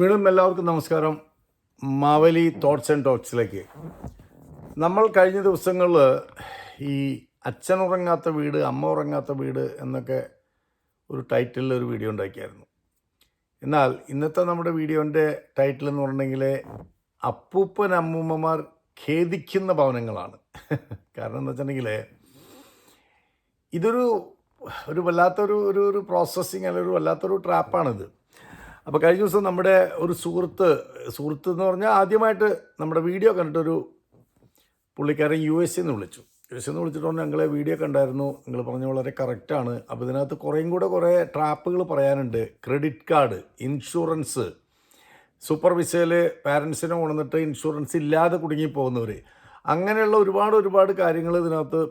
വീണ്ടും എല്ലാവർക്കും നമസ്കാരം. മാവലി തോട്ട്സ് ആൻഡ് ടോക്സിലേക്ക് നമ്മൾ കഴിഞ്ഞ ദിവസങ്ങളിൽ ഈ അച്ഛൻ ഉറങ്ങാത്ത വീട് അമ്മ ഉറങ്ങാത്ത വീട് എന്നൊക്കെ ഒരു ടൈറ്റിലിൽ ഒരു വീഡിയോ ഉണ്ടാക്കിയായിരുന്നു. എന്നാൽ ഇന്നത്തെ നമ്മുടെ വീഡിയോന്റെ ടൈറ്റിൽ എന്ന് പറഞ്ഞിട്ടുണ്ടെങ്കിൽ അപ്പൂപ്പൻ അമ്മൂമ്മമാർ ഖേദിക്കുന്ന ഭവനങ്ങളാണ്. കാരണം എന്ന് വെച്ചിട്ടുണ്ടെങ്കിൽ ഇതൊരു ഒരു വല്ലാത്തൊരു ഒരു ഒരു പ്രോസസ്സിങ് അല്ലെങ്കിൽ ഒരു വല്ലാത്തൊരു ട്രാപ്പാണിത് അപ്പോൾ കഴിഞ്ഞ ദിവസം നമ്മുടെ ഒരു സുഹൃത്ത് സുഹൃത്ത് എന്ന് പറഞ്ഞാൽ ആദ്യമായിട്ട് നമ്മുടെ വീഡിയോ കണ്ടിട്ടൊരു പുള്ളിക്കാരൻ യു എസ് എന്ന് വിളിച്ചു. യു എസ് എന്ന് വിളിച്ചിട്ട് ഞങ്ങളെ വീഡിയോ കണ്ടായിരുന്നു. നിങ്ങൾ പറഞ്ഞ വളരെ കറക്റ്റാണ് അപ്പോൾ ഇതിനകത്ത് കുറേയും കൂടെ കുറേ ട്രാപ്പുകൾ പറയാനുണ്ട്. ക്രെഡിറ്റ് കാർഡ് ഇൻഷുറൻസ് സൂപ്പർ വിസയിൽ പാരൻസിനെ കൊണ്ടുവന്നിട്ട് ഇൻഷുറൻസ് ഇല്ലാതെ കുടുങ്ങി പോകുന്നവർ അങ്ങനെയുള്ള ഒരുപാട് ഒരുപാട് കാര്യങ്ങൾ ഇതിനകത്ത്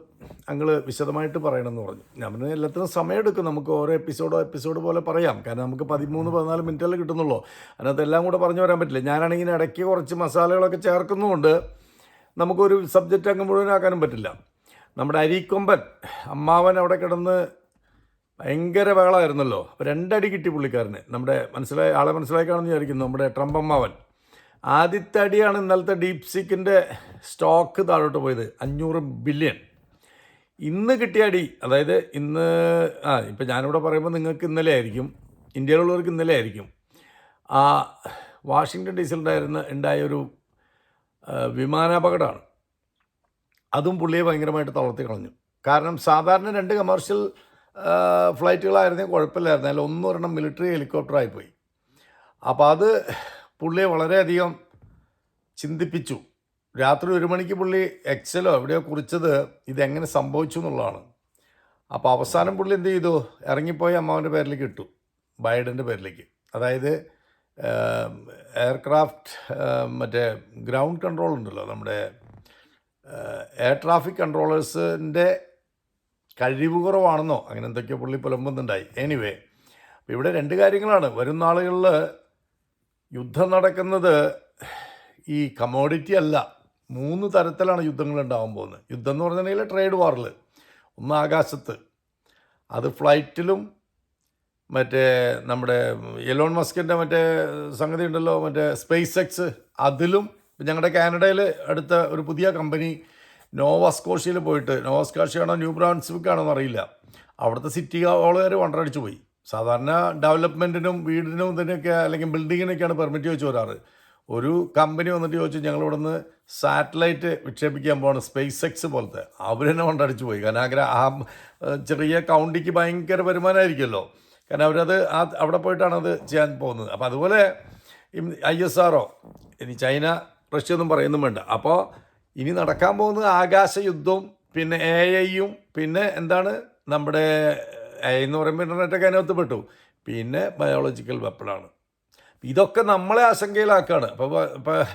ഞങ്ങൾ വിശദമായിട്ട് പറയണമെന്ന് പറഞ്ഞു. ഞാൻ പറഞ്ഞു എല്ലാത്തിനും സമയമെടുക്കും. നമുക്ക് ഓരോ എപ്പിസോഡോ എപ്പിസോഡ് പോലെ പറയാം. കാരണം നമുക്ക് പതിമൂന്ന് പതിനാല് മിനിറ്റല്ലേ കിട്ടുന്നുള്ളൂ. അതിനകത്ത് എല്ലാം കൂടെ പറഞ്ഞു വരാൻ പറ്റില്ല. ഞാനാണെങ്കിൽ ഇടയ്ക്ക് കുറച്ച് മസാലകളൊക്കെ ചേർക്കുന്നതുകൊണ്ട് നമുക്കൊരു സബ്ജക്റ്റ് അങ്ങ് മുഴുവനാക്കാനും പറ്റില്ല. നമ്മുടെ അരീക്കൊമ്പൻ അമ്മാവൻ അവിടെ കിടന്ന് ഭയങ്കര വേളായിരുന്നല്ലോ. അപ്പോൾ രണ്ടടി കിട്ടി പുള്ളിക്കാരന്. നമ്മുടെ മനസ്സിലായി ആളെ മനസ്സിലാക്കാണെന്ന് വിചാരിക്കുന്നു. നമ്മുടെ ട്രംപ് അമ്മാവൻ. ആദ്യത്തെ അടിയാണ് ഇന്നലത്തെ ഡീപ് സീക്കിന്റെ സ്റ്റോക്ക് താഴോട്ട് പോയത് അഞ്ഞൂറ് ബില്യൺ. ഇന്ന് കിട്ടിയ അടി അതായത് ഇന്ന് ആ ഇപ്പം ഞാനിവിടെ പറയുമ്പോൾ നിങ്ങൾക്ക് ഇന്നലെ ആയിരിക്കും ഇന്ത്യയിലുള്ളവർക്ക് ഇന്നലെ ആയിരിക്കും. ആ വാഷിങ്ടൺ ഡി സിയിലുണ്ടായിരുന്ന ഉണ്ടായൊരു വിമാനാപകടമാണ്. അതും പുള്ളിയെ ഭയങ്കരമായിട്ട് തളർത്തി കളഞ്ഞു. കാരണം സാധാരണ രണ്ട് കമേഴ്ഷ്യൽ ഫ്ലൈറ്റുകളായിരുന്നെങ്കിൽ കുഴപ്പമില്ലായിരുന്നു. അതിൽ ഒന്നൊരെണ്ണം മിലിറ്ററി ഹെലികോപ്റ്ററായി പോയി. അപ്പോൾ അത് പുള്ളിയെ വളരെയധികം ചിന്തിപ്പിച്ചു. രാത്രി ഒരു മണിക്ക് പുള്ളി എക്സലോ എവിടെയോ കുറിച്ചത് ഇതെങ്ങനെ സംഭവിച്ചു എന്നുള്ളതാണ്. അപ്പോൾ അവസാനം പുള്ളി എന്ത് ചെയ്തു? ഇറങ്ങിപ്പോയി അമ്മാവന്റെ പേരിലേക്ക് ഇട്ടു ബൈഡന്റെ പേരിലേക്ക്. അതായത് എയർക്രാഫ്റ്റ് മറ്റേ ഗ്രൗണ്ട് കൺട്രോൾ ഉണ്ടല്ലോ നമ്മുടെ എയർ ട്രാഫിക് കൺട്രോളേഴ്സിന്റെ കഴിവ് കുറവാണെന്നോ അങ്ങനെ എന്തൊക്കെയോ പുള്ളി പുലമ്പുന്നുണ്ടായി. എനിവേ ഇവിടെ രണ്ട് കാര്യങ്ങളാണ്. വരും നാളുകളിൽ യുദ്ധം നടക്കുന്നത് ഈ കമോഡിറ്റി അല്ല. മൂന്ന് തരത്തിലാണ് യുദ്ധങ്ങൾ ഉണ്ടാകാൻ പോകുന്നത്. യുദ്ധം എന്ന് പറഞ്ഞിട്ടുണ്ടെങ്കിൽ ട്രേഡ് വാറിൽ ഒന്ന് ആകാശത്ത്. അത് ഫ്ലൈറ്റിലും മറ്റേ നമ്മുടെ എലോൺ മസ്കിന്റെ മറ്റേ സംഗതി ഉണ്ടല്ലോ മറ്റേ സ്പേസ് എക്സ് അതിലും ഞങ്ങളുടെ കാനഡയിൽ അടുത്ത ഒരു പുതിയ കമ്പനി നോവാസ്കോഷ്യയിൽ പോയിട്ട് നോവാസ്കോഷ്യയാണോ ന്യൂ ബ്രാൻസ്വിക്ക് ആണോ എന്നറിയില്ല. അവിടുത്തെ സിറ്റി ഹോളുകാർ വണ്ടടിച്ചു പോയി. സാധാരണ ഡെവലപ്മെന്റിനും വീടിനും ഇതിനൊക്കെ അല്ലെങ്കിൽ ബിൽഡിങ്ങിനൊക്കെയാണ് പെർമിറ്റ് ചോദിച്ചു വരാറ്. ഒരു കമ്പനി വന്നിട്ട് ചോദിച്ചു ഞങ്ങൾ ഇവിടെ നിന്ന് സാറ്റലൈറ്റ് വിക്ഷേപിക്കാൻ പോകണം സ്പേസ് എക്സ് പോലത്തെ. അവർ തന്നെ കൊണ്ടടിച്ചു പോയി. കാരണം അങ്ങനെ ആ ചെറിയ കൗണ്ടിക്ക് ഭയങ്കര വരുമാനമായിരിക്കുമല്ലോ. കാരണം അവരത് ആ അവിടെ പോയിട്ടാണ് അത് ചെയ്യാൻ പോകുന്നത്. അപ്പോൾ അതുപോലെ ഐ എസ് ആറോ ഇനി ചൈന റഷ്യ ഒന്നും പറയുന്നും വേണ്ട. അപ്പോൾ ഇനി നടക്കാൻ പോകുന്നത് ആകാശ യുദ്ധവും പിന്നെ എ ഐയും പിന്നെ എന്താണ് നമ്മുടെ എന്ന് പറയുമ്പോൾ ഇന്റർനെറ്റൊക്കെ അതിനകത്ത് പെട്ടു. പിന്നെ ബയോളജിക്കൽ വെപ്പണാണ് ഇതൊക്കെ നമ്മളെ ആശങ്കയിലാക്കാണ്. അപ്പോൾ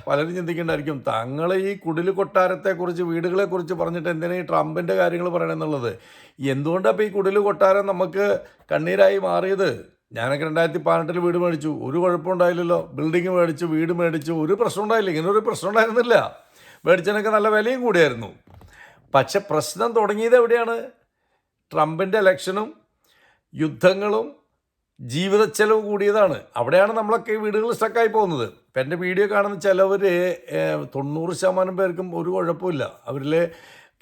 പലരും ചിന്തിക്കേണ്ടായിരിക്കും തങ്ങൾ ഈ കുടിൽ കൊട്ടാരത്തെക്കുറിച്ച് വീടുകളെക്കുറിച്ച് പറഞ്ഞിട്ട് എന്തിനാ ഈ ട്രംപിന്റെ കാര്യങ്ങൾ പറയണമെന്നുള്ളത് എന്തുകൊണ്ടാണ് ഈ കുടിൽ കൊട്ടാരം നമുക്ക് കണ്ണീരായി മാറിയത്? ഞാനൊക്കെ രണ്ടായിരത്തി പതിനെട്ടിൽ വീട് മേടിച്ചു. ഒരു കുഴപ്പമുണ്ടായില്ലല്ലോ ബിൽഡിംഗ് മേടിച്ചു വീട് മേടിച്ചു. ഒരു പ്രശ്നം ഉണ്ടായില്ല. ഇങ്ങനെ ഒരു പ്രശ്നം ഉണ്ടായിരുന്നില്ല. മേടിച്ചതിനൊക്കെ നല്ല വിലയും കൂടിയായിരുന്നു. പക്ഷെ പ്രശ്നം തുടങ്ങിയത് എവിടെയാണ്? ട്രംപിന്റെ ഇലക്ഷനും യുദ്ധങ്ങളും ജീവിത ചെലവ് കൂടിയതാണ്. അവിടെയാണ് നമ്മളൊക്കെ വീടുകൾ സ്റ്റക്കായി പോകുന്നത്. ഇപ്പം എന്റെ വീഡിയോ കാണുന്ന ചിലവർ തൊണ്ണൂറ് ശതമാനം പേർക്കും ഒരു കുഴപ്പമില്ല. അവരിൽ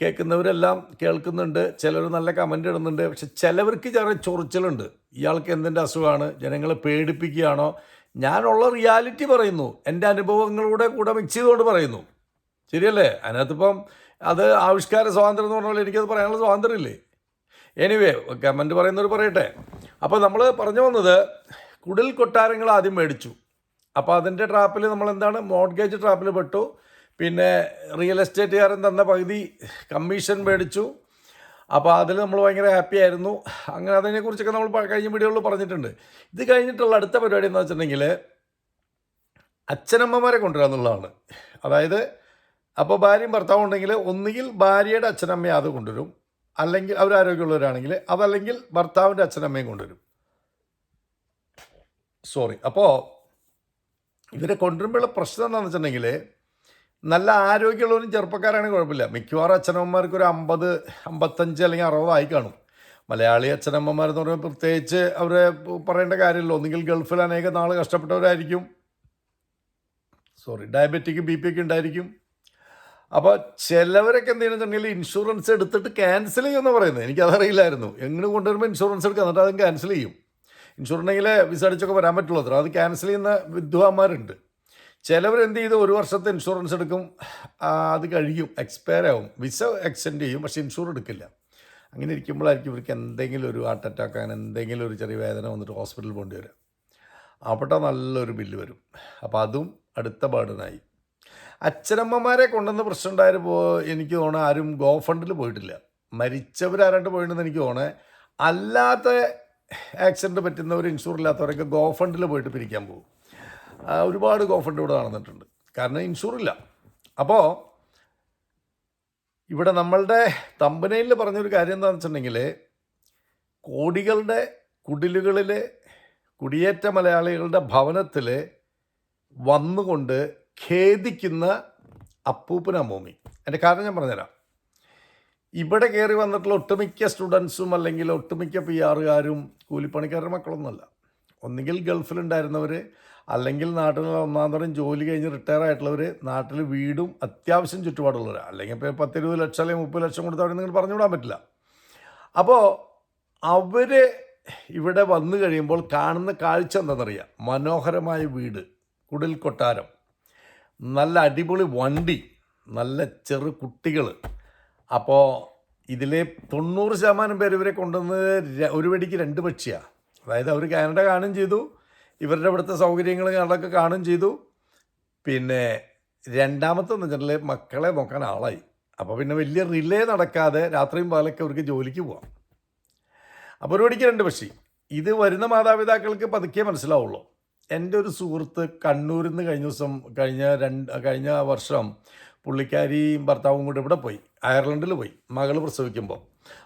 കേൾക്കുന്നവരെല്ലാം കേൾക്കുന്നുണ്ട്. ചിലർ നല്ല കമന്റ് ഇടുന്നുണ്ട്. പക്ഷെ ചിലവർക്ക് ചെറിയ ചൊറിച്ചിലുണ്ട്. ഇയാൾക്ക് എന്തിന്റെ അസുഖമാണ്? ജനങ്ങളെ പേടിപ്പിക്കുകയാണോ? ഞാനുള്ള റിയാലിറ്റി പറയുന്നു. എന്റെ അനുഭവങ്ങളുടെ കൂടെ മിക്സ് ചെയ്തുകൊണ്ട് പറയുന്നു. ശരിയല്ലേ? അതിനകത്തിപ്പം അത് ആവിഷ്കാര സ്വാതന്ത്ര്യം എന്ന് പറഞ്ഞാൽ എനിക്കത് പറയാനുള്ള സ്വാതന്ത്ര്യമില്ലേ? എനിവേ കമന്റ് പറയുന്നവർ പറയട്ടെ. അപ്പോൾ നമ്മൾ പറഞ്ഞു വന്നത് കുടിൽ കൊട്ടാരങ്ങൾ ആദ്യം മേടിച്ചു. അപ്പോൾ അതിന്റെ ട്രാപ്പിൽ നമ്മൾ എന്താണ് മോഡ്ഗേജ് ട്രാപ്പിൽ പെട്ടു. പിന്നെ റിയൽ എസ്റ്റേറ്റുകാരൻ തന്ന പകുതി കമ്മീഷൻ മേടിച്ചു. അപ്പോൾ അതിൽ നമ്മൾ ഭയങ്കര ഹാപ്പി ആയിരുന്നു. അങ്ങനെ അതിനെക്കുറിച്ചൊക്കെ നമ്മൾ കഴിഞ്ഞ വീഡിയോകളിൽ പറഞ്ഞിട്ടുണ്ട്. ഇത് കഴിഞ്ഞിട്ടുള്ള അടുത്ത പരിപാടി എന്ന് വെച്ചിട്ടുണ്ടെങ്കിൽ അച്ഛനമ്മമാരെ കൊണ്ടുവരിക എന്നുള്ളതാണ് അതായത് അപ്പോൾ ഭാര്യയും ഭർത്താവും ഉണ്ടെങ്കിൽ ഒന്നുകിൽ ഭാര്യയുടെ അച്ഛനമ്മയെ അത് കൊണ്ടുവരും. അല്ലെങ്കിൽ അവർ ആരോഗ്യമുള്ളവരാണെങ്കിൽ അതല്ലെങ്കിൽ ഭർത്താവിന്റെ അച്ഛനമ്മയും കൊണ്ടുവരും. സോറി അപ്പോൾ ഇവരെ കൊണ്ടുവരുമ്പോഴുള്ള പ്രശ്നം എന്താണെന്ന് വെച്ചിട്ടുണ്ടെങ്കിൽ നല്ല ആരോഗ്യമുള്ളവരും ചെറുപ്പക്കാരാണെങ്കിൽ കുഴപ്പമില്ല. മിക്കവാറും അച്ഛനമ്മമാർക്ക് ഒരു അമ്പത് അമ്പത്തഞ്ച് അല്ലെങ്കിൽ അറുപതായി കാണും. മലയാളി അച്ഛനമ്മമാരെന്ന് പറയുമ്പോൾ പ്രത്യേകിച്ച് അവരെ പറയേണ്ട കാര്യമില്ല. ഒന്നുകിൽ ഗൾഫിൽ അനേകം നാൾ കഷ്ടപ്പെട്ടവരായിരിക്കും. സോറി ഡയബറ്റിക് ബി പി ഒക്കെ ഉണ്ടായിരിക്കും. അപ്പോൾ ചിലവരൊക്കെ എന്ത് ചെയ്യുന്നുണ്ടെങ്കിൽ ഇൻഷുറൻസ് എടുത്തിട്ട് ക്യാൻസൽ ചെയ്യുമെന്ന് പറയുന്നത്. എനിക്കതറിയില്ലായിരുന്നു. എങ്ങനെ കൊണ്ടുവരുമ്പോൾ ഇൻഷുറൻസ് എടുക്കുക എന്നിട്ട് അതും ക്യാൻസൽ ചെയ്യും. ഇൻഷുറൻസെങ്കിൽ വിസ അടിച്ചൊക്കെ വരാൻ പറ്റുള്ളൂ അത്ര. അത് ക്യാൻസൽ ചെയ്യുന്ന വിദ്വാന്മാരുണ്ട്. ചിലവർ എന്ത് ചെയ്ത് ഒരു വർഷത്തെ ഇൻഷുറൻസ് എടുക്കും. അത് കഴിയും. എക്സ്പയർ ആവും. വിസ എക്സ്റ്റെൻഡ് ചെയ്യും. പക്ഷേ ഇൻഷുർ എടുക്കില്ല. അങ്ങനെ ഇരിക്കുമ്പോഴായിരിക്കും ഇവർക്ക് എന്തെങ്കിലും ഒരു ഹാർട്ട് അറ്റാക്ക് അങ്ങനെ എന്തെങ്കിലും ഒരു ചെറിയ വേദന വന്നിട്ട് ഹോസ്പിറ്റലിൽ പോകേണ്ടി വരും അവിടെ നല്ലൊരു ബില്ല് വരും. അപ്പോൾ അതും അടുത്ത ബേർഡനായി അച്ഛനമ്മമാരെ കൊണ്ടുവന്ന പ്രശ്നം ഉണ്ടായപ്പോൾ എനിക്ക് തോന്നുന്നത് ആരും ഗോ ഫണ്ടിൽ പോയിട്ടില്ല. മരിച്ചവരാരാണ്ട് പോയിട്ടുണ്ടെന്ന് എനിക്ക് തോന്നുന്നത് അല്ലാത്ത ആക്സിഡന്റ് പറ്റുന്നവർ ഇൻഷുർ ഇല്ലാത്തവരൊക്കെ ഗോ ഫണ്ടിൽ പോയിട്ട് പിരിക്കാൻ പോകും. ഒരുപാട് ഗോ ഫണ്ട് ഇവിടെ നടന്നിട്ടുണ്ട്. കാരണം ഇൻഷുർ ഇല്ല. അപ്പോൾ ഇവിടെ നമ്മളുടെ തമ്പനയിൽ പറഞ്ഞൊരു കാര്യം എന്താണെന്ന് വെച്ചിട്ടുണ്ടെങ്കിൽ കോടികളുടെ കുടിലുകളിൽ കുടിയേറ്റ മലയാളികളുടെ ഭവനത്തിൽ വന്നുകൊണ്ട് ഖേദിക്കുന്ന അപ്പൂപ്പന അമ്മൂമ്മി എന്റെ കാരണം ഞാൻ പറഞ്ഞുതരാം. ഇവിടെ കയറി വന്നിട്ടുള്ള ഒട്ടുമിക്ക സ്റ്റുഡൻസും അല്ലെങ്കിൽ ഒട്ടുമിക്ക പി ആറുകാരും കൂലിപ്പണിക്കാരുടെ മക്കളൊന്നുമല്ല. ഒന്നുകിൽ ഗൾഫിലുണ്ടായിരുന്നവർ അല്ലെങ്കിൽ നാട്ടിൽ ഒന്നാം തരം ജോലി കഴിഞ്ഞ് റിട്ടയർ ആയിട്ടുള്ളവർ നാട്ടിൽ വീടും അത്യാവശ്യം ചുറ്റുപാടുള്ളവർ അല്ലെങ്കിൽ ഇപ്പോൾ പത്തിരുപത് ലക്ഷം അല്ലെങ്കിൽ മുപ്പത് ലക്ഷം കൊടുത്തവരെ നിങ്ങൾ പറഞ്ഞു വിടാൻ പറ്റില്ല. അപ്പോൾ അവർ ഇവിടെ വന്നു കഴിയുമ്പോൾ കാണുന്ന കാഴ്ച എന്താണെന്നറിയാം. മനോഹരമായ വീട് കുടിൽ കൊട്ടാരം നല്ല അടിപൊളി വണ്ടി നല്ല ചെറു കുട്ടികൾ അപ്പോൾ ഇതിലെ തൊണ്ണൂറ് ശതമാനം പേര് ഇവരെ കൊണ്ടുവന്ന് ര- ഒരു വെടിക്ക് രണ്ട് പക്ഷിയാണ് അതായത് അവർ കാനഡ കാണുകയും ചെയ്തു ഇവരുടെ ഇവിടുത്തെ സൗകര്യങ്ങൾ അതൊക്കെ കാണുകയും ചെയ്തു. പിന്നെ രണ്ടാമത്തെ എന്ന് വെച്ചിട്ടുണ്ടെങ്കിൽ മക്കളെ നോക്കാൻ ആളായി. അപ്പോൾ പിന്നെ വലിയ റിലേ നടക്കാതെ രാത്രിയും പാലൊക്കെ അവർക്ക് ജോലിക്ക് പോവാം. അപ്പോൾ ഒരു വടിക്ക് രണ്ട് പക്ഷി. ഇത് വരുന്ന മാതാപിതാക്കൾക്ക് പതുക്കെ മനസ്സിലാവുള്ളൂ. എന്റെ ഒരു സുഹൃത്ത് കണ്ണൂരിൽ നിന്ന് കഴിഞ്ഞ ദിവസം കഴിഞ്ഞ രണ്ട് കഴിഞ്ഞ വർഷം പുള്ളിക്കാരിയും ഭർത്താവും കൂടി ഇവിടെ പോയി അയർലൻഡിൽ പോയി മകൾ പ്രസവിക്കുമ്പോൾ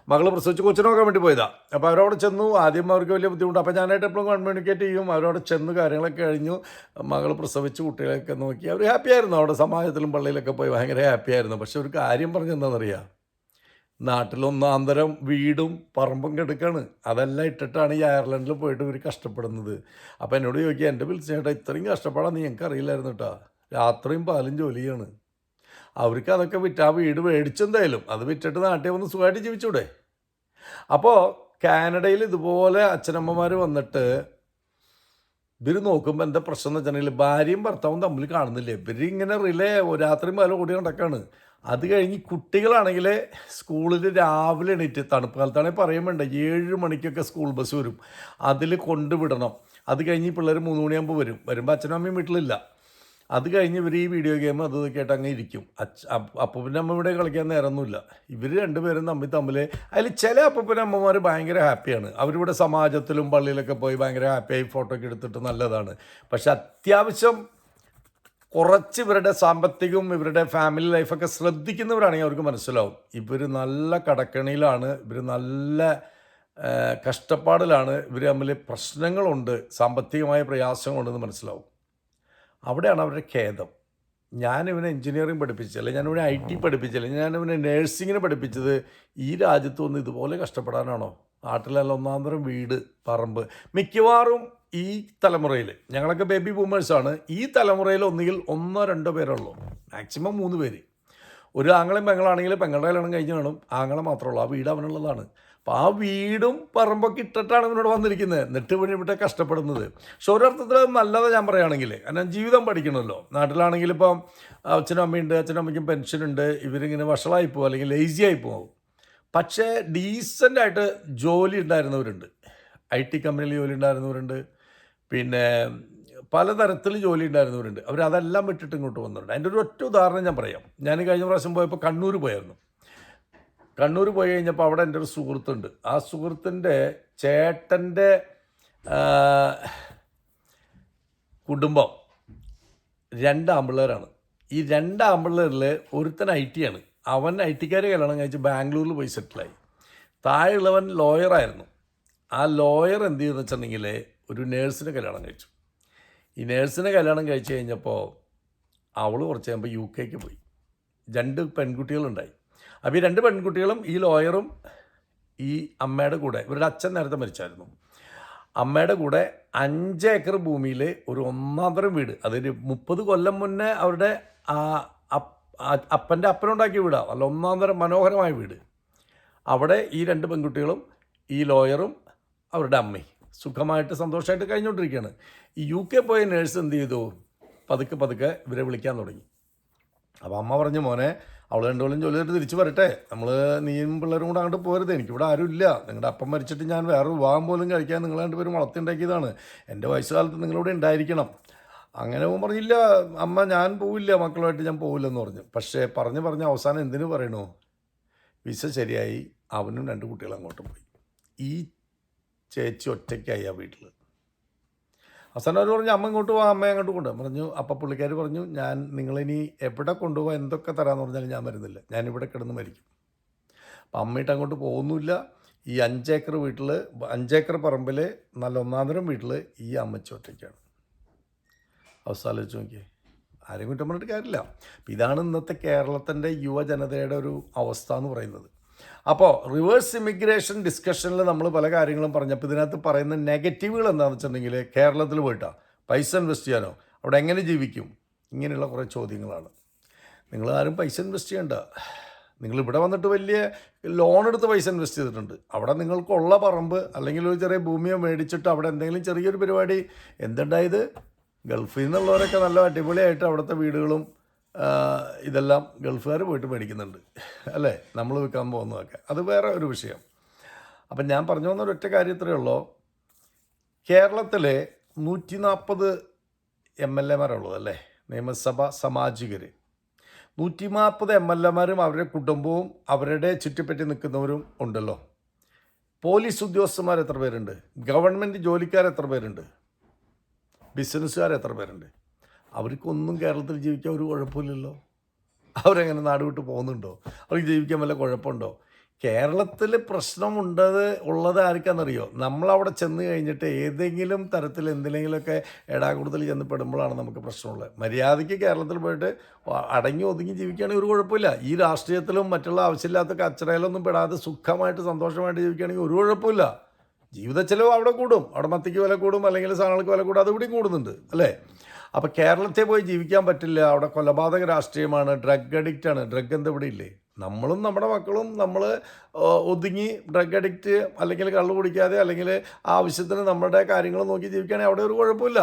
മകൾ പ്രസവിച്ച് കൊച്ചിനെ നോക്കാൻ വേണ്ടി പോയതാ. അപ്പോൾ അവരവിടെ ചെന്നു. ആദ്യം അവർക്ക് വലിയ ബുദ്ധിമുട്ട്. അപ്പോൾ ഞാനായിട്ട് എപ്പോഴും കമ്മ്യൂണിക്കേറ്റ് ചെയ്യും. അവരവിടെ ചെന്ന് കാര്യങ്ങളൊക്കെ കഴിഞ്ഞു. മകൾ പ്രസവിച്ച് കുട്ടികളെയൊക്കെ നോക്കി. അവർ ഹാപ്പിയായിരുന്നു അവിടെ സമാജത്തിലും പള്ളിയിലൊക്കെ പോയി ഭയങ്കര ഹാപ്പിയായിരുന്നു പക്ഷെ ഒരു കാര്യം പറഞ്ഞെന്താണെന്നറിയാം നാട്ടിലൊന്നാന്തരം വീടും പറമ്പും കെടുക്കാണ്. അതെല്ലാം ഇട്ടിട്ടാണ് ഈ അയർലൻഡിൽ പോയിട്ട് ഇവർ കഷ്ടപ്പെടുന്നത്. അപ്പോൾ എന്നോട് ചോദിക്കുക എന്റെ വിളിച്ചേട്ടാ ഇത്രയും കഷ്ടപ്പാടാന്ന് ഞങ്ങൾക്ക് അറിയില്ലായിരുന്നു കേട്ടോ രാത്രിയും പാലും ജോലിയാണ്. അവർക്ക് അതൊക്കെ വിറ്റ് ആ വീട് മേടിച്ചെന്തായാലും അത് വിറ്റിട്ട് നാട്ടിൽ വന്ന് സുഖമായിട്ട് ജീവിച്ചൂടെ? അപ്പോൾ കാനഡയിൽ ഇതുപോലെ അച്ഛനമ്മമാർ വന്നിട്ട് ഇവർ നോക്കുമ്പോൾ എന്താ പ്രശ്നം എന്ന് വെച്ചിട്ടുണ്ടെങ്കിൽ ഭാര്യയും ഭർത്താവും തമ്മിൽ കാണുന്നില്ല. ഇവരിങ്ങനെ റിലേ രാത്രിയും പല കൂടി നടക്കാണ്. അത് കഴിഞ്ഞ് കുട്ടികളാണെങ്കിൽ സ്കൂളിൽ രാവിലെ എണീറ്റ് തണുപ്പ് കാലത്താണെങ്കിൽ പറയാൻ ഏഴ് മണിക്കൊക്കെ സ്കൂൾ ബസ് വരും. അതിൽ കൊണ്ടുവിടണം അത് കഴിഞ്ഞ് പിള്ളേർ മൂന്ന് മണിയാകുമ്പോൾ വരും. വരുമ്പോൾ അച്ഛനും അമ്മയും വീട്ടിലില്ല. അത് കഴിഞ്ഞ് ഇവർ ഈ വീഡിയോ ഗെയിം അത് കേട്ട് അങ്ങ് ഇരിക്കും. അച്ഛ അപ്പൂപ്പന്റെ അമ്മ ഇവിടെ കളിക്കാൻ നേരമൊന്നുമില്ല ഇവർ രണ്ടുപേരും തമ്മിൽ തമ്മിൽ അതിൽ ചില അപ്പൂപ്പന്റെ അമ്മമാർ ഭയങ്കര ഹാപ്പിയാണ് അവരിവിടെ സമാജത്തിലും പള്ളിയിലൊക്കെ പോയി ഭയങ്കര ഹാപ്പിയായി ഫോട്ടോ ഒക്കെ എടുത്തിട്ട് നല്ലതാണ്. പക്ഷെ അത്യാവശ്യം കുറച്ച് ഇവരുടെ സാമ്പത്തികവും ഇവരുടെ ഫാമിലി ലൈഫൊക്കെ ശ്രദ്ധിക്കുന്നവരാണെങ്കിൽ അവർക്ക് മനസ്സിലാവും. ഇവർ നല്ല കടക്കണിയിലാണ് ഇവർ നല്ല കഷ്ടപ്പാടിലാണ് ഇവർ തമ്മിൽ പ്രശ്നങ്ങളുണ്ട് സാമ്പത്തികമായ പ്രയാസങ്ങളുണ്ടെന്ന് മനസ്സിലാവും. അവിടെയാണ് അവരുടെ ഖേദം. ഞാനിവനെ എഞ്ചിനീയറിംഗ് പഠിപ്പിച്ചല്ലേ ഞാനിവനെ ഐ ടി പഠിപ്പിച്ചല്ലേ ഞാനിവനെ നേഴ്സിങ്ങിന് പഠിപ്പിച്ചത് ഈ രാജ്യത്ത് വന്ന് ഇതുപോലെ കഷ്ടപ്പെടാനാണോ? നാട്ടിലല്ല ഒന്നാന്തരം വീട് പറമ്പ് മിക്കവാറും ഈ തലമുറയിൽ ഞങ്ങളൊക്കെ ബേബി ബൂമേഴ്സാണ് ഈ തലമുറയിൽ ഒന്നുകിൽ ഒന്നോ രണ്ടോ പേരുള്ളൂ. മാക്സിമം മൂന്ന് പേര്. ഒരു ആങ്ങളെയും പെങ്ങളാണെങ്കിൽ പെങ്ങളുടെ കല്യാണം കഴിഞ്ഞ് കാണും. ആങ്ങളെ മാത്രമേ ഉള്ളൂ ആ വീട് അവനുള്ളതാണ്. അപ്പോൾ ആ വീടും പറമ്പൊക്കെ ഇട്ടിട്ടാണ് ഇവനോട് വന്നിരിക്കുന്നത്. എന്നിട്ട് ഇവിടെ കഷ്ടപ്പെടുന്നത്. പക്ഷെ ഒരർത്ഥത്തിൽ നല്ലത് ഞാൻ പറയുകയാണെങ്കിൽ. കാരണം ജീവിതം പഠിക്കണമല്ലോ. നാട്ടിലാണെങ്കിൽ ഇപ്പം അച്ഛനും അമ്മയുണ്ട്. അച്ഛനും അമ്മയ്ക്കും പെൻഷനുണ്ട് ഇവരിങ്ങനെ വഷളായി പോകും അല്ലെങ്കിൽ ലേസി ആയി പോകും പക്ഷേ ഡീസന്റായിട്ട് ജോലി ഉണ്ടായിരുന്നവരുണ്ട്. ഐ ടി കമ്പനിയിൽ ജോലി ഉണ്ടായിരുന്നവരുണ്ട്. പിന്നെ പലതരത്തിൽ ജോലി ഉണ്ടായിരുന്നവരുണ്ട്. അതെല്ലാം വിട്ടിട്ട് ഇങ്ങോട്ട് വന്നിട്ടുണ്ട്. അതിന്റെ ഒരു ഒറ്റ ഉദാഹരണം ഞാൻ പറയാം. ഞാൻ കഴിഞ്ഞ പ്രാവശ്യം പോയപ്പോൾ കണ്ണൂർ പോയായിരുന്നു. കണ്ണൂർ പോയി കഴിഞ്ഞപ്പോൾ അവിടെ എന്റെ ഒരു സുഹൃത്തുണ്ട്. ആ സുഹൃത്തിന്റെ ചേട്ടന്റെ കുടുംബം രണ്ട് ആമ്പിള്ളേരാണ്. ഈ രണ്ട് ആമ്പിള്ളേരിൽ ഒരുത്തൻ ഐ ടി ആണ്. അവൻ ഐ ടിക്കാരെ കല്യാണം കഴിച്ച് ബാംഗ്ലൂരിൽ പോയി സെറ്റിലായി. താഴെയുള്ളവൻ ലോയറായിരുന്നു. ആ ലോയർ എന്ത് ചെയ്തെന്ന് വെച്ചിട്ടുണ്ടെങ്കിൽ ഒരു നേഴ്സിനെ കല്യാണം കഴിച്ചു. ഈ നേഴ്സിനെ കല്യാണം കഴിച്ചു കഴിഞ്ഞപ്പോൾ അവൾ കുറച്ച് കഴിയുമ്പോൾ യു കെക്ക് പോയി. രണ്ട് പെൺകുട്ടികളുണ്ടായി. അപ്പോൾ ഈ രണ്ട് പെൺകുട്ടികളും ഈ ലോയറും ഈ അമ്മയുടെ കൂടെ ഇവരുടെ അച്ഛൻ നേരത്തെ മരിച്ചായിരുന്നു. അമ്മയുടെ കൂടെ അഞ്ച് ഏക്കർ ഭൂമിയിൽ ഒരു ഒന്നാന്തരം വീട് അതൊരു മുപ്പത് കൊല്ലം മുന്നേ അവരുടെ അപ്പന്റെ അപ്പനുണ്ടാക്കിയ വീടാണ് അല്ല ഒന്നാന്തരം മനോഹരമായ വീട്. അവിടെ ഈ രണ്ട് പെൺകുട്ടികളും ഈ ലോയറും അവരുടെ അമ്മയും. സുഖമായിട്ട് സന്തോഷമായിട്ട് കഴിഞ്ഞുകൊണ്ടിരിക്കുകയാണ് ഈ യു കെ പോയ നേഴ്സ് എന്ത് ചെയ്തു? പതുക്കെ പതുക്കെ ഇവരെ വിളിക്കാൻ തുടങ്ങി. അപ്പോൾ അമ്മ പറഞ്ഞു മോനെ അവൾ രണ്ടുപോലും ജോലി ചെയ്തിട്ട് തിരിച്ചു വരട്ടെ. നമ്മൾ നീയും പിള്ളേരും കൂടെ അങ്ങോട്ട് പോരുത്. എനിക്കിവിടെ ആരും ഇല്ല. നിങ്ങളുടെ അപ്പം മരിച്ചിട്ട് ഞാൻ വേറെ വിവാഹം പോലും കഴിക്കാൻ നിങ്ങൾ രണ്ടുപേരും വളർത്തിണ്ടാക്കിയതാണ്. എന്റെ വയസ്സുകാലത്ത് നിങ്ങളിവിടെ ഉണ്ടായിരിക്കണം. അങ്ങനെ അവൻ പറഞ്ഞില്ല അമ്മ ഞാൻ പോവില്ല. മക്കളുമായിട്ട് ഞാൻ പോവില്ലെന്ന് പറഞ്ഞു. പക്ഷേ പറഞ്ഞ് പറഞ്ഞ് അവസാനം എന്തിനു പറയണു? വിസ ശരിയായി. അവനും രണ്ട് കുട്ടികളും അങ്ങോട്ട് പോയി. ഈ ചേച്ചി ഒറ്റയ്ക്കായി ആ വീട്ടിൽ അവസാനം അവർ പറഞ്ഞു അമ്മ ഇങ്ങോട്ട് പോകാം അമ്മ അങ്ങോട്ട് കൊണ്ട് പറഞ്ഞു അപ്പം പുള്ളിക്കാർ പറഞ്ഞു ഞാൻ നിങ്ങളിനി എവിടെ കൊണ്ടുപോകാൻ എന്തൊക്കെ തരാമെന്ന് പറഞ്ഞാലും ഞാൻ വരുന്നില്ല. ഞാനിവിടെ കിടന്ന് മരിക്കും. അപ്പം അമ്മയിട്ട് അങ്ങോട്ട് പോകുന്നില്ല ഈ അഞ്ചേക്കർ വീട്ടിൽ അഞ്ചേക്കർ പറമ്പിൽ നല്ല ഒന്നാന്തരം വീട്ടിൽ ഈ അമ്മച്ചി ഒറ്റയ്ക്കാണ്. അവസ്ഥ ആലോചിച്ച് നോക്കിയേ. ആരെയും കുറ്റം പറഞ്ഞിട്ട് കാര്യമില്ല. ഇതാണ് ഇന്നത്തെ കേരളത്തിന്റെ യുവജനതയുടെ ഒരു അവസ്ഥ എന്ന് പറയുന്നത്. അപ്പോൾ റിവേഴ്സ് ഇമിഗ്രേഷൻ ഡിസ്കഷനിൽ നമ്മൾ പല കാര്യങ്ങളും പറഞ്ഞപ്പോൾ ഇതിനകത്ത് പറയുന്ന നെഗറ്റീവുകൾ എന്താണെന്ന് വെച്ചിട്ടുണ്ടെങ്കിൽ കേരളത്തിൽ പോയിട്ടാ. പൈസ ഇൻവെസ്റ്റ് ചെയ്യാനോ? അവിടെ എങ്ങനെ ജീവിക്കും? ഇങ്ങനെയുള്ള കുറേ ചോദ്യങ്ങളാണ്. നിങ്ങൾ ആരും പൈസ ഇൻവെസ്റ്റ് ചെയ്യണ്ട. നിങ്ങൾ ഇവിടെ വന്നിട്ട് വലിയ ലോൺ എടുത്ത് പൈസ ഇൻവെസ്റ്റ് ചെയ്തിട്ടുണ്ട്. അവിടെ നിങ്ങൾക്കുള്ള പറമ്പ് അല്ലെങ്കിൽ ഒരു ചെറിയ ഭൂമിയോ മേടിച്ചിട്ട് അവിടെ എന്തെങ്കിലും ചെറിയൊരു പരിപാടി. എന്തുണ്ടായത് ഗൾഫിൽ നിന്നുള്ളവരൊക്കെ നല്ല അടിപൊളിയായിട്ട് അവിടുത്തെ വീടുകളും ഇതെല്ലാം ഗൾഫുകാർ പോയിട്ട് മേടിക്കുന്നുണ്ട്. അല്ലേ? നമ്മൾ വിൽക്കാൻ പോകുന്നതൊക്കെ. അത് വേറെ ഒരു വിഷയം. അപ്പം ഞാൻ പറഞ്ഞു വന്ന ഒരൊറ്റ കാര്യത്രേ ഉള്ളൂ. കേരളത്തിലെ നൂറ്റി നാൽപ്പത് എം എൽ എമാരുള്ളത് അല്ലേ? നിയമസഭ സമാജികർ നൂറ്റി നാൽപ്പത് എം എൽ എമാരും അവരുടെ കുടുംബവും അവരുടെ ചുറ്റിപ്പറ്റി നിൽക്കുന്നവരും ഉണ്ടല്ലോ. പോലീസ് ഉദ്യോഗസ്ഥന്മാർ എത്ര പേരുണ്ട്? ഗവൺമെന്റ് ജോലിക്കാർ എത്ര പേരുണ്ട്? ബിസിനസ്സുകാർ എത്ര പേരുണ്ട്? അവർക്കൊന്നും കേരളത്തിൽ ജീവിക്കാൻ ഒരു കുഴപ്പമില്ലല്ലോ. അവരെങ്ങനെ നാട് വിട്ട് പോകുന്നുണ്ടോ? അവർക്ക് ജീവിക്കാൻ വല്ല കുഴപ്പമുണ്ടോ? കേരളത്തിൽ പ്രശ്നമുണ്ടത് ഉള്ളത് ആർക്കാണെന്നറിയോ? നമ്മളവിടെ ചെന്ന് കഴിഞ്ഞിട്ട് ഏതെങ്കിലും തരത്തിൽ എന്തിനെങ്കിലുമൊക്കെ എടാകൂടുതൽ ചെന്ന് പെടുമ്പോഴാണ് നമുക്ക് പ്രശ്നമുള്ളത്. മര്യാദയ്ക്ക് കേരളത്തിൽ പോയിട്ട് അടങ്ങി ഒതുങ്ങി ജീവിക്കുകയാണെങ്കിൽ ഒരു കുഴപ്പമില്ല. ഈ രാഷ്ട്രീയത്തിലും മറ്റുള്ള ആവശ്യമില്ലാത്ത കച്ചറയിലൊന്നും പെടാതെ സുഖമായിട്ട് സന്തോഷമായിട്ട് ജീവിക്കുകയാണെങ്കിൽ ഒരു കുഴപ്പമില്ല. ജീവിത ചെലവ് അവിടെ കൂടും. അവിടെ മത്തിക്ക് വില കൂടും. അല്ലെങ്കിൽ സാധനങ്ങൾക്ക് വില കൂടും. അത് ഇവിടെയും കൂടുന്നുണ്ട്. അല്ലേ? അപ്പോൾ കേരളത്തിൽ പോയി ജീവിക്കാൻ പറ്റില്ല. അവിടെ കൊലപാതക രാഷ്ട്രീയമാണ്. ഡ്രഗ് അഡിക്റ്റ് ആണ്. ഡ്രഗ് എന്താ ഇവിടെ ഇല്ലേ? നമ്മളും നമ്മുടെ മക്കളും നമ്മൾ ഒതുങ്ങി ഡ്രഗ് അഡിക്റ്റ് അല്ലെങ്കിൽ കള്ളു കുടിക്കാതെ അല്ലെങ്കിൽ ആവശ്യത്തിന് നമ്മുടെ കാര്യങ്ങൾ നോക്കി ജീവിക്കുകയാണെങ്കിൽ അവിടെ ഒരു കുഴപ്പമില്ല.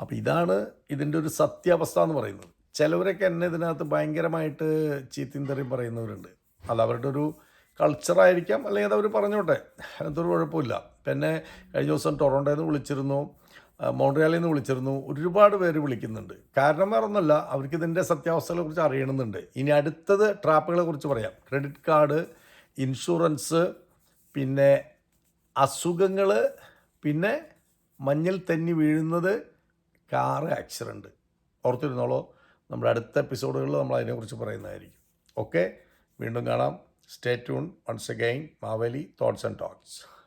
അപ്പോൾ ഇതാണ് ഇതിന്റെ ഒരു സത്യാവസ്ഥ എന്ന് പറയുന്നത്. ചിലവരൊക്കെ എന്നെ ഇതിനകത്ത് ഭയങ്കരമായിട്ട് ചീത്തയും തെറിയും പറയുന്നവരുണ്ട്. അത് അവരുടെ ഒരു കൾച്ചറായിരിക്കാം അല്ലെങ്കിൽ അവർ പറഞ്ഞോട്ടെ. അതിനകത്തൊരു കുഴപ്പമില്ല. പിന്നെ കഴിഞ്ഞ ദിവസം ടൊറോണ്ടോയിൽ നിന്ന് വിളിച്ചിരുന്നു. മോൺട്രിയാലിൽ നിന്ന് വിളിച്ചിരുന്നു. ഒരുപാട് പേര് വിളിക്കുന്നുണ്ട്. കാരണം വേറെ ഒന്നുമല്ല അവർക്ക് ഇതിന്റെ സത്യാവസ്ഥകളെ കുറിച്ച് അറിയണമെന്നുണ്ട്. ഇനി അടുത്തത് ട്രാപ്പുകളെ കുറിച്ച് പറയാം. ക്രെഡിറ്റ് കാർഡ് ഇൻഷുറൻസ് പിന്നെ അസുഖങ്ങൾ പിന്നെ മഞ്ഞിൽ തെന്നി വീഴുന്നത് കാറ് ആക്സിഡന്റ് ഓർത്തിരുന്നോളൂ നമ്മുടെ അടുത്ത എപ്പിസോഡുകളിൽ നമ്മൾ അതിനെക്കുറിച്ച് പറയുന്നതായിരിക്കും. ഓക്കെ? വീണ്ടും കാണാം. Stay tune. Once again Maveli thoughts and talks.